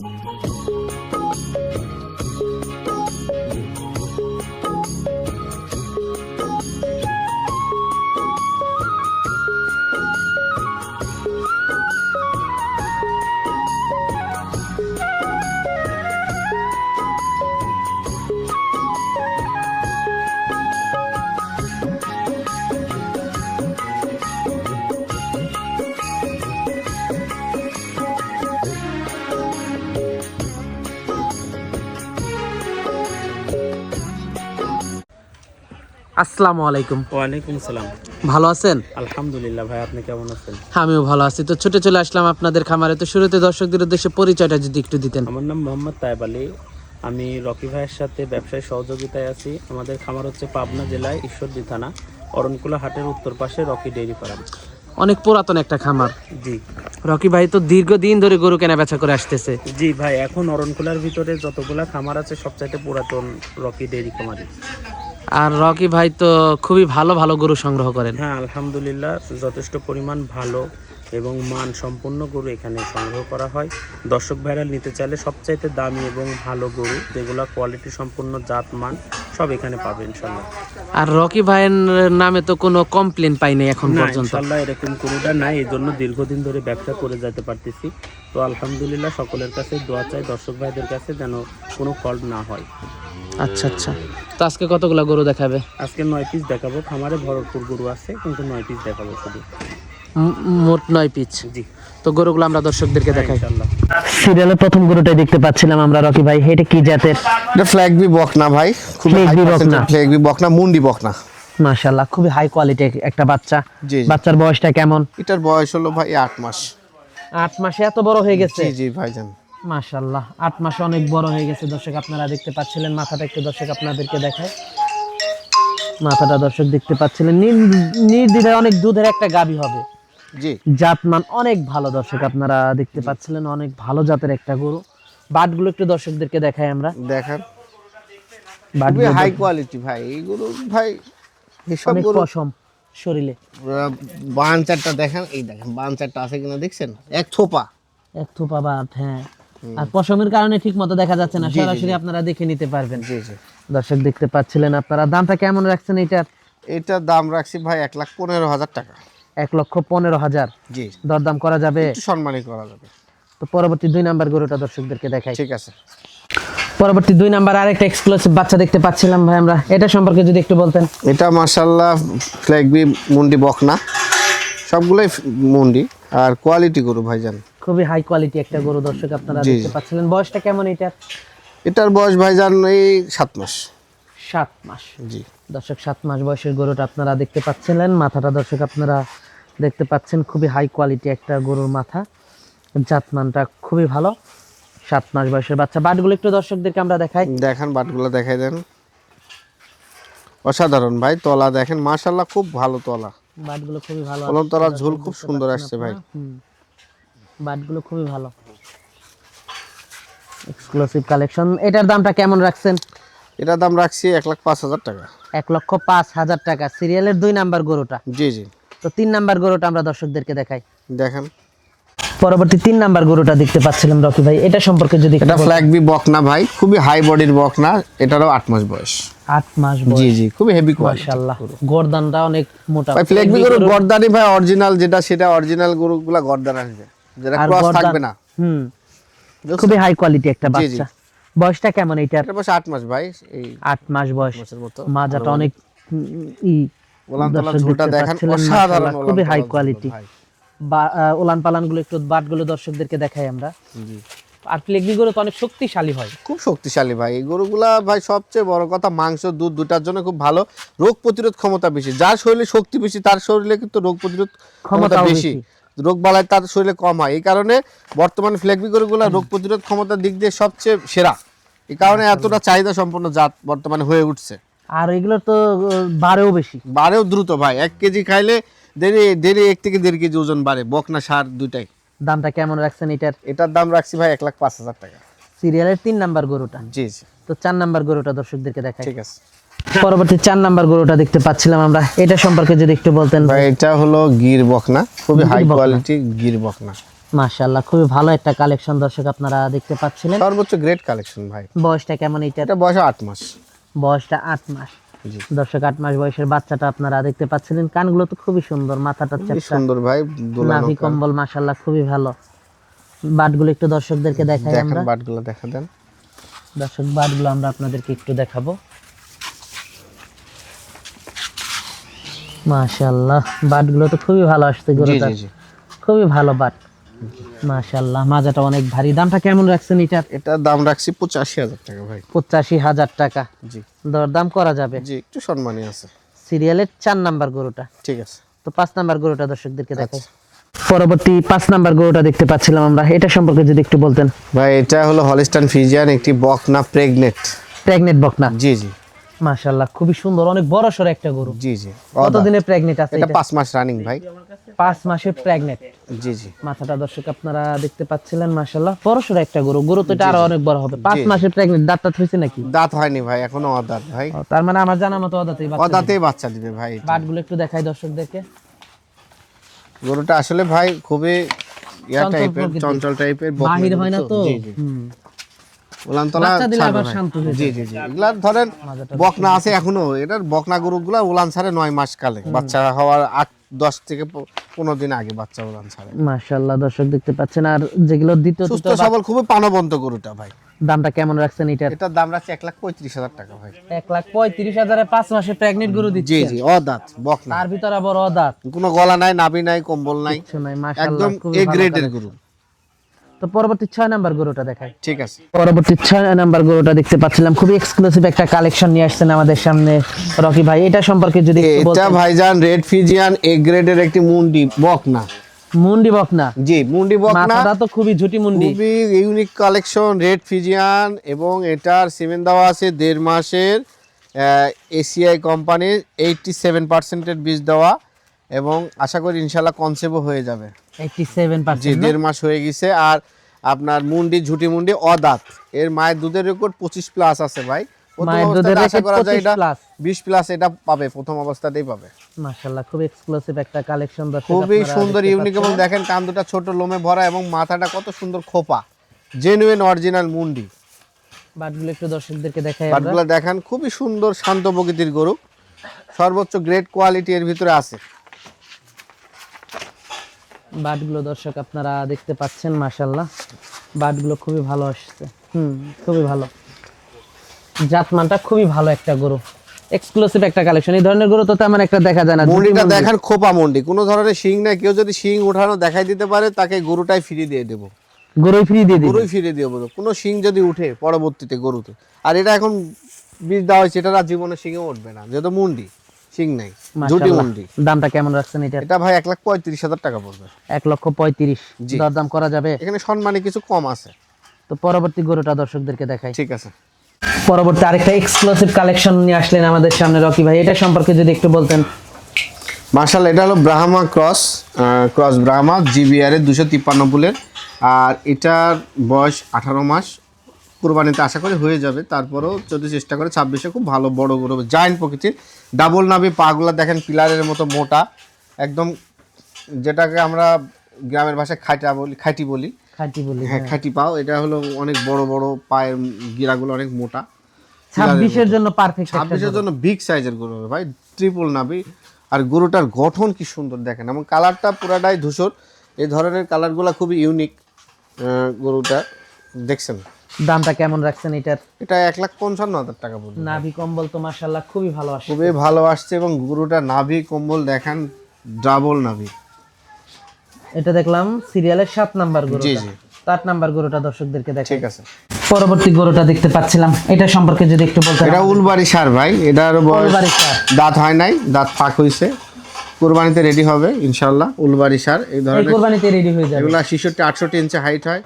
Música আসসালামু আলাইকুম। ওয়ালাইকুম সালাম ভালো আছেন? আলহামদুলিল্লাহ ভাই আপনি কেমন আছেন? আমিও ভালো আছি। তো ছুটে চলে আসলাম আপনাদের খামারে। তো শুরুতে দর্শকদের উদ্দেশ্যে পরিচয়টা যদি একটু দিতেন। আমার নাম মোহাম্মদ তাইব আলী। আমি রকি ভাইয়ের সাথে ব্যবসায় সহযোগিতায় আছি। আমাদের খামার হচ্ছে পাবনা জেলায় ঈশ্বরদী থানা অরণকুলা হাটের উত্তর পাশে রকি ডেইরি ফার্ম। অনেক পুরাতন একটা খামার। জি। রকি ভাই তো দীর্ঘদিন ধরে গরু কেনা বেচা করে আসতেছে। জি ভাই এখন অরণকুলার ভিতরে যতগুলা খামার আছে সবচাইতে পুরাতন রকি ডেইরি খামারি আর রকি ভাই তো খুবই ভালো ভালো গরু সংগ্রহ করেন। হ্যাঁ আলহামদুলিল্লাহ, যথেষ্ট পরিমাণ ভালো। এবং মান সম্পন্ন গরু এখানে সংগ্রহ করা হয়। দর্শক ভাইরা নিতে চাইলে সবচাইতে দামি এবং ভালো গরু যেগুলো কোয়ালিটি সম্পূর্ণ জাত মান সব এখানে পাবে ইনশাল্লাহ আর রকি ভাইয়ের নামে তো কোনো কমপ্লেন পাইনি এখন না পর্যন্ত। ইনশাল্লাহ এরকম কোনোটা নাই এই জন্য দীর্ঘদিন ধরে ব্যবসা করে যেতে পারতেছি। তো আলহামদুলিল্লাহ সকলের কাছে দোয়া চাই দর্শক ভাইদের কাছে যেন কোনো ফল্ট না হয়। আচ্ছা আচ্ছা। তো আজকে কতগুলা গরু দেখাবে? আজকে নয় পিস দেখাবো। খামারে ভরপুর গরু আছে কিন্তু নয় পিস দেখাবো শুধু। মোট নয় পিচ। জি। তো গরুগুলো আমরা দর্শকদেরকে দেখাই। ইনশাল্লাহ। সিরিয়ালের প্রথম গরুটাই দেখতে পাচ্ছিলাম আমরা রকি ভাই। এটা কি জাতের? এটা ফ্ল্যাগ বি বকনা ভাই। bee বকনা। ফ্ল্যাগ বি বকনা মুন্ডি বকনা মাশাল্লাহ খুবই হাই কোয়ালিটি একটা বাচ্চা। বাচ্চার বয়সটা কেমন? এটার বয়স হলো ভাই আট মাস। আট মাসে এত বড় হয়ে গেছে? জি জি ভাইজান। মাশাল্লাহ আট মাসে অনেক বড় হয়ে গেছে। দর্শক আপনারা দেখতে পাচ্ছিলেন মাথাটা একটু দর্শক আপনাদেরকে দেখায় মাথাটা দর্শক দেখতে পাচ্ছিলেন নির- নির্দ্বিধায় অনেক দুধের একটা গাবি হবে। জি। জাতমান অনেক ভালো দর্শক আপনারা দেখতে পাচ্ছিলেন অনেক ভালো জাতের একটা গরু। বাটগুলো একটু দর্শকদেরকে দেখাই আমরা। দেখেন। খুবই হাই কোয়ালিটি ভাই ভাই গরু পশম শরীরে। বান চারটা দেখেন এই দেখেন বান চারটা আছে কিনা দেখছেন? এক থোপা। এক থোপা বাট হ্যাঁ। আর পশমের কারণে ঠিক মতো দেখা যাচ্ছে না সরাসরি আপনারা দেখে নিতে পারবেন। দর্শক দেখতে পাচ্ছিলেন আপনারা। দামটা কেমন রাখছেন এটার এটার দাম রাখছি ভাই এক লাখ পনেরো হাজার টাকা। এক লক্ষ পনেরো হাজার। জি দরদাম করা যাবে। সম্মানই করা যাবে। তো পরবর্তী দুই নাম্বার গরুটা দর্শকদেরকে দেখাই। ঠিক আছে। পরবর্তী দুই নাম্বার আরেকটা এক্সক্লুসিভ বাচ্চা দেখতে পাচ্ছিলাম ভাই আমরা। এটা সম্পর্কে যদি একটু বলতেন। এটা মার্শাল্লাহ ফ্ল্যাগ বি মুন্ডি বকনা। সবগুলোই মুন্ডি। আর কোয়ালিটি গরু ভাইজান। খুবই হাই কোয়ালিটি একটা গরু দর্শক আপনারা দেখতে পাচ্ছিলেন। বয়সটা কেমন এটার? এটার বয়স ভাইজান এই সাত মাস। সাত মাস। জি। দর্শক সাত মাস বয়সের গরুটা আপনারা দেখতে পাচ্ছিলেন। মাথাটা দর্শক আপনারা দেখতে পাচ্ছেন খুবই হাই কোয়ালিটি একটা গরুর মাথা। জাতমানটা খুবই ভালো। সাত মাস বয়সের বাচ্চা। বাটগুলো একটু দর্শকদেরকে আমরা দেখাই। দেখান বাটগুলো দেখাই দেন। অসাধারণ ভাই তলা দেখেন মাশাল্লাহ খুব ভালো তলা। বাটগুলো খুবই ভালো কলম তলার ঝোল খুব সুন্দর আসছে ভাই। বাটগুলো খুবই ভালো। এক্সক্লুসিভ কালেকশন এটার দামটা কেমন রাখছেন? এটার দাম রাখছি এক লাখ পাঁচ হাজার টাকা। এক লক্ষ পাঁচ হাজার টাকা। সিরিয়ালের দুই নাম্বার গরুটা। জি জি। তো তিন নাম্বার গরুটা আমরা দর্শকদেরকে দেখাই। দেখেন। পরবর্তী তিন নাম্বার গরুটা দেখতে পাচ্ছিলাম রকি ভাই। এটা সম্পর্কে যদি এটা বল- ফ্ল্যাগ বি বকনা ভাই খুবই হাই বডির বকনা এটারও আট মাস বয়স। আট মাস জি বয়স। জি খুবই হেভি কোয়ালিটি মাশাআল্লাহ। গর্দানটা অনেক মোটা। ভাই ফ্ল্যাগ বি গরুর গর্দানি ভাই অরিজিনাল যেটা সেটা অরিজিনাল গরুগুলা গর্দান আসবে। যেটা ক্রস থাকবে না। হুম। খুবই হাই কোয়ালিটি একটা জি, জি। বাচ্চা। বয়সটা কেমন এটার এটা বয়স আট মাস ভাই এই আট মাস বয়স। মাজাটা অনেক ঝোলটা দেখেন অসাধারণ খুবই হাই কোয়ালিটি একটু বাটগুলো দর্শকদেরকে দেখাই আমরা। জি। আর গরু তো অনেক শক্তিশালী হয়। খুব শক্তিশালী ভাই। এই গরুগুলা ভাই সবচেয়ে বড় কথা মাংস দুধ দুটার জন্য খুব ভালো। রোগ প্রতিরোধ ক্ষমতা বেশি। যার শরীরে শক্তি বেশি তার শরীরে কিন্তু রোগ প্রতিরোধ ক্ষমতা বেশি। বেশি। রোগ বালাই তার শরীরে কম হয়। এই কারণে বর্তমানে ফ্লেগবি গরুগুলা রোগ প্রতিরোধ ক্ষমতার দিক দিয়ে সবচেয়ে সেরা। এই কারণে এতটা চাহিদা সম্পন্ন জাত বর্তমানে হয়ে উঠছে। আর এগুলো তো বাড়েও বেশি। বাড়েও দ্রুত ভাই এক কেজি খাইলে দেরি দেরি এক থেকে দেড় কেজি ওজন বাড়ে বকনা সার দুইটাই। দামটা কেমন রাখছেন এটার? এটার দাম রাখছি ভাই এক লাখ পাঁচ হাজার টাকা। সিরিয়ালের তিন নাম্বার গরুটা? জি জি। তো চার নাম্বার গরুটা দর্শকদেরকে দেখাই। ঠিক আছে। পরবর্তী চার নাম্বার গরুটা দেখতে পাচ্ছিলাম আমরা। এটা সম্পর্কে যদি একটু বলতেন। ভাই এটা হলো গির বকনা খুবই হাই। কোয়ালিটি গির বকনা। মাশাআল্লাহ খুবই ভালো একটা কালেকশন দর্শক আপনারা দেখতে পাচ্ছিলেন। সর্বোচ্চ গ্রেট কালেকশন ভাই। বয়সটা কেমন এটা এটা বয়স আট মাস। বয়সটা আট মাস। দর্শক আট মাস বয়সের বাচ্চাটা আপনারা দেখতে পাচ্ছিলেন। কানগুলো তো খুবই সুন্দর মাথাটা সুন্দর ভাই নাভি কম্বল মাশাআল্লাহ খুবই ভালো। বাটগুলো একটু দর্শকদেরকে দেখাই আমরা। বাটগুলো দেখা দেন। দর্শক বাটগুলো আমরা আপনাদেরকে একটু দেখাবো। মাশাআল্লাহ বাটগুলো তো খুবই ভালো আসছে জি গরুটা খুবই ভালো বাট। মাশাআল্লাহ মাজাটা অনেক ভারী। দামটা কেমন রাখছেন এটার এটার দাম রাখছি পঁচাশি হাজার টাকা ভাই। পঁচাশি হাজার টাকা। জি। দরদাম করা যাবে? জি একটু সম্মানী আছে। সিরিয়ালের চার নাম্বার গরুটা। ঠিক আছে। তো পাঁচ নাম্বার গরুটা দর্শকদেরকে দেখাই। আচ্ছা। পরবর্তী পাঁচ নাম্বার গরুটা দেখতে পাচ্ছিলাম আমরা। এটা সম্পর্কে যদি একটু বলতেন। ভাই এটা হলো হলিস্টান ফিজিয়ান একটি বকনা প্রেগনেট। প্রেগনেন্ট বকনা? জি জি। মাশাআল্লাহ খুবই সুন্দর অনেক বড় সড় একটা গরু। জি জি। কতদিনে প্রেগনেন্ট আছে এটা এটা? পাঁচ মাস রানিং ভাই। পাঁচ মাসে প্রেগনেন্ট জি জি। মাথাটা দর্শক আপনারা দেখতে পাচ্ছিলেন মাশাআল্লাহ বড় সড় একটা গরু। গরু তো এটা আরও অনেক বড় হবে। পাঁচ মাসে প্রেগনেন্ট দাঁতটা থইছে নাকি? দাঁত হয়নি ভাই এখনও অদাঁত ভাই। তার মানে আমার জানা মতো অদাতেই বাচ্চা অদাঁতেই বাচ্চা দিবে ভাই। বাটগুলো একটু দেখাই দর্শকদেরকে। গরুটা আসলে ভাই খুবই ইয়া টাইপের চঞ্চল টাইপের বাহির হয় না তো? জি জি। হুম। উলানতলা জি জি জি। এগুলা ধরেন বকনা আছে এখনও এটার বকনা গরুগুলা উলান ছাড়ে নয় মাস কালে। বাচ্চা হওয়ার আট দশ থেকে পনেরো দিন আগে বাচ্চা উলান ছাড়ে। মাশাআল্লাহ দর্শক দেখতে পাচ্ছেন। আর যেগুলো দ্বিতীয় সুস্থ সবল খুবই প্রাণবন্ত গরুটা ভাই। দামটা কেমন রাখছেন এটার? এটার দাম রাখছে এক লাখ পঁয়ত্রিশ হাজার টাকা ভাই। এক লাখ পঁয়ত্রিশ হাজারে পাঁচ মাসে প্রেগনেন্ট গরু জি দিচ্ছে। জি অদাঁত বকনা তার ভিতরে আবার অদাত। কোনো গলা নাই নাভি নাই কম্বল নাই। একদম এ গ্রেডের গরু। তো পরবর্তী ছয় নাম্বার গরুটা দেখাই। ঠিক আছে। পরবর্তী ছয় নাম্বার গরুটা দেখতে পাচ্ছিলাম। খুবই এক্সক্লুসিভ একটা কালেকশন নিয়ে আসছেন আমাদের সামনে রকি ভাই। এটা সম্পর্কে যদি এটা ভাইজান রেড ফিজিয়ান এ গ্রেডের একটি মুন্ডি বকনা। মুন্ডি বকনা? জি মুন্ডি বকনা। মাথাটা তো খুবই ঝুটি মুন্ডি। খুবই ইউনিক কালেকশন রেড ফিজিয়ান এবং এটার সিমেন্ট দেওয়া আছে দেড় মাসের এসিআই কোম্পানির এইটটি সেভেন পার্সেন্টের বীজ দেওয়া। এবং আশা করি ইনশাল্লাহ কনসেপ্টও হয়ে যাবে। এইটটি সেভেন জি দেড় মাস হয়ে গেছে আর আপনার মুন্ডি ঝুটি মুন্ডি অদাঁত। এর মায়ের দুধের রেকর্ড পঁচিশ প্লাস আছে ভাই। প্রথম মায়ের দুধের আশা করা যায় এটা plus। বিশ প্লাস এটা পাবে প্রথম অবস্থাতেই পাবে। মাশাআল্লাহ খুব এক্সক্লুসিভ একটা কালেকশন দর্শক খুবই সুন্দর ইউনিক এবং দেখেন কান দুটা ছোট লোমে ভরা এবং মাথাটা কত সুন্দর খোপা। জেনুইন অরিজিনাল মুন্ডি। বাটগুলো একটু দর্শকদেরকে দেখাই বাটগুলো দেখেন খুবই সুন্দর শান্ত প্রকৃতির গরু। সর্বোচ্চ গ্রেড কোয়ালিটি এর ভিতরে আছে। বাটগুলো দর্শক আপনারা দেখতে পাচ্ছেন মাশাআল্লাহ। বাটগুলো খুবই ভালো আসছে। হুম খুবই ভালো। জাতমানটা খুবই ভালো একটা গরু। এক্সক্লুসিভ একটা কালেকশন এই ধরনের গরু তো তেমন একটা দেখা যায় না মুন্ডিটা মুন্ডি। দেখেন খোপা মুন্ডি। কোনো ধরনের শিং না কেউ যদি শিং উঠানো দেখাই দিতে পারে তাকে গরুটাই ফিরে দিয়ে দেবো। গরুই ফ্রি দিয়ে দিই গরুই ফিরে দিয়ে দেবো। কোনো শিং যদি উঠে পরবর্তীতে গরুতে। আর এটা এখন বীজ দেওয়া হয়েছে এটা আর জীবনে শিঙে উঠবে না যেহেতু মুন্ডি। শিং নাই জুটি। মুন্ডি। দামটা কেমন রাখছেন এটা? এটা ভাই এক লাখ পঁয়ত্রিশ হাজার টাকা পড়বে। এক লক্ষ পঁয়ত্রিশ। দরদাম করা যাবে। এখানে সম্মানে কিছু কম আছে। তো পরবর্তী গরুটা দর্শকদেরকে দেখাই। ঠিক আছে। পরবর্তী আরেকটা এক্সক্লুসিভ কালেকশন নিয়ে আসলেন আমাদের সামনে রকি ভাই। এটা সম্পর্কে যদি একটু বলতেন। মার্শাল এটা হলো Brahma cross cross Brahma GBR এর দুশো তিপ্পান্ন বুলের আর এটার বয়স আঠারো মাস। কুরবানিতে আশা করি হয়ে যাবে। তারপরেও যদি চেষ্টা করে ছাব্বিশে খুব ভালো বড় গরু জায়েন্ট প্রকৃতির। ডাবল নাভি পাগুলা দেখেন পিলারের মতো মোটা। একদম যেটাকে আমরা গ্রামের ভাষায় খাইটা বলি খাইটি বলি। খাঁটি বলি হ্যাঁ খাইটি পাও। এটা হলো অনেক বড় বড় পায়ের গিরাগুলো অনেক মোটা। ছাব্বিশের জন্য পারফেক্ট ছাব্বিশের জন্য বিগ সাইজের গরু হবে ভাই ট্রিপল নাবি আর গরুটার গঠন কি সুন্দর দেখেন। এবং কালারটা পুরাটাই ধূসর। এই ধরনের কালারগুলো খুবই ইউনিক গরুটা। দেখছেন? দামটা কেমন রাখছেন এটার? এটা এক লাখ পঞ্চান্ন হাজার টাকা পড়বে নাভি কম্বল তো মাশাআল্লাহ খুবই ভালো আসে খুবই ভালো আসছে এবং গরুটা নাভি কম্বল দেখেন ডাবল নাভি। এটা দেখলাম সিরিয়ালের সাত নাম্বার গরু জি, জি। আট নাম্বার গরুটা দর্শকদেরকে দেখাই। ঠিক আছে। পরবর্তী গরুটা দেখতে পাচ্ছিলাম। এটা সম্পর্কে যদি একটু বলতেন এটা উলবাড়ি সার ভাই। এটার বয়স দাঁত হয় নাই দাঁত ফাঁক হয়েছে কুরবানিতে রেডি হবে ইনশাল্লাহ উলবাড়ি সার। এই ধরনের কোরবানিতে রেডি হয়ে যাবে। এগুলো ছেষট্টি আটষট্টি ইঞ্চি হাইট হয়।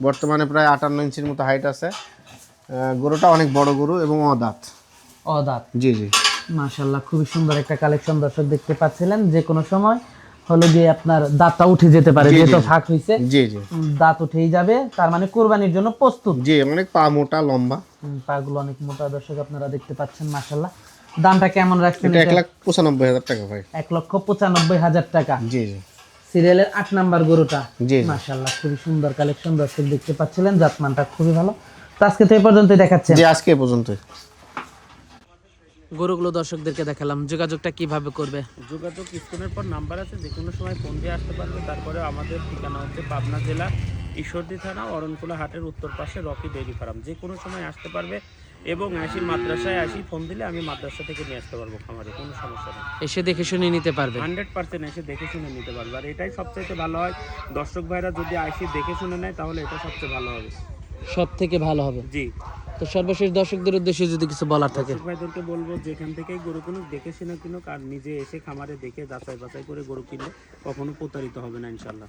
বর্তমানে প্রায় আটান্ন ইঞ্চির মতো হাইট আছে। গরুটা অনেক বড় গরু এবং অদাঁত। ও দাঁত জি জি। মাশাআল্লাহ খুবই সুন্দর একটা কালেকশন দর্শক দেখতে পাচ্ছিলেন। যে কোনো সময় হলো গিয়ে আপনার দাঁতটা উঠে যেতে পারে যেহেতু ফাঁক হয়েছে জি জি। দাঁত উঠেই যাবে তার মানে কোরবানির জন্য প্রস্তুত। জি অনেক পা মোটা লম্বা। উম, পাগুলো অনেক মোটা দর্শক আপনারা দেখতে পাচ্ছেন মাশাআল্লাহ। দামটা কেমন রাখছেন এটা? এক? লাখ পঁচানব্বই হাজার টাকা ভাই। এক লক্ষ পঁচানব্বই হাজার টাকা। জি জি। সিরিয়ালের আট নাম্বার গরুটা। জি জি। মাশাল্লাহ খুবই সুন্দর কালেকশন দর্শক দেখতে পাচ্ছিলেন জাতমানটা খুবই ভালো। তো আজকে তো এই পর্যন্ত দেখাচ্ছেন যে আজকে পর্যন্ত গরুগুলো দর্শকদেরকে দেখালাম যোগাযোগটা কীভাবে করবে? যোগাযোগ স্ক্রিনের পর নাম্বার আছে যে কোনো সময় ফোন দিয়ে আসতে পারবে। তারপরে আমাদের ঠিকানা হচ্ছে পাবনা জেলা ঈশ্বরদী থানা অরণকুলা হাটের উত্তর পাশে রকি ডেইরি ফার্ম। যে কোনো সময় আসতে পারবে এবং আসি মাদ্রাসায় আসি ফোন দিলে আমি মাদ্রাসা থেকে নিয়ে আসতে পারব খামারে কোনো সমস্যা নেই। এসে দেখে শুনে নিতে পারবে। হান্ড্রেড পার্সেন্ট এসে দেখে শুনে নিতে পারবে। আর এটাই সবচাইতে ভালো হয় দর্শক ভাইরা যদি আসি দেখে শুনে নেয় তাহলে এটা সবচেয়ে ভালো হবে। সব থেকে ভালো হবে। জি। তো সর্বশেষ দর্শকদের উদ্দেশ্যে যদি কিছু বলার থাকে। ভাইদেরকে বলব যেখান থেকেই গরু কিনুক দেখে শুনে কিনুক আর নিজে এসে খামারে দেখে যাচাই বাছাই করে গরু কিনলে কখনো প্রতারিত হবে না ইনশাল্লাহ